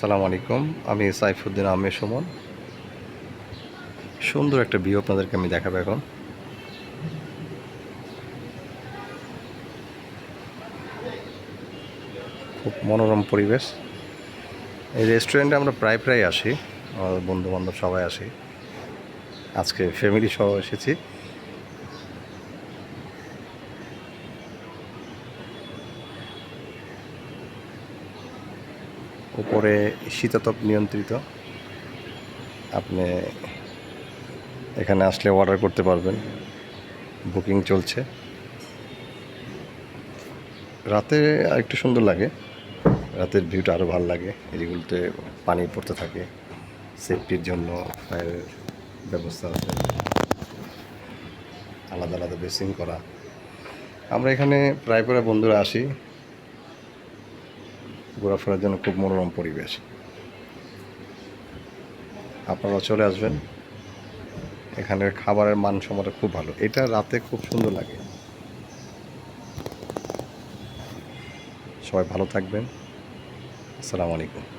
আসসালামু আলাইকুম। আমি সাইফুদ্দিন আহমেদ সুমন। সুন্দর একটা ভিউ আপনাদেরকে আমি দেখাবো এখন। খুব মনোরম পরিবেশ। এই রেস্টুরেন্টে আমরা প্রায় প্রায় আসি। আমাদের বন্ধু বান্ধব সবাই আসি। আজকে ফ্যামিলি সহ এসেছি। উপরে শীতাতপ নিয়ন্ত্রিত। আপনি এখানে আসলে অর্ডার করতে পারবেন। বুকিং চলছে। রাতে আরেকটু সুন্দর লাগে। রাতের ভিউটা আরও ভালো লাগে। এদিকগুলোতে পানি পড়তে থাকে। সেফটির জন্য ফায়ারের ব্যবস্থা আছে। আলাদা আলাদা বেসিং করা। আমরা এখানে প্রায় প্রায় বন্ধুরা আসি। ঘোরাফেরার জন্য খুব মনোরম পরিবেশ। আপনারা চলে আসবেন। এখানের খাবারের মান সময়টা খুব ভালো। এটা রাতে খুব সুন্দর লাগে। সবাই ভালো থাকবেন। আসসালামু আলাইকুম।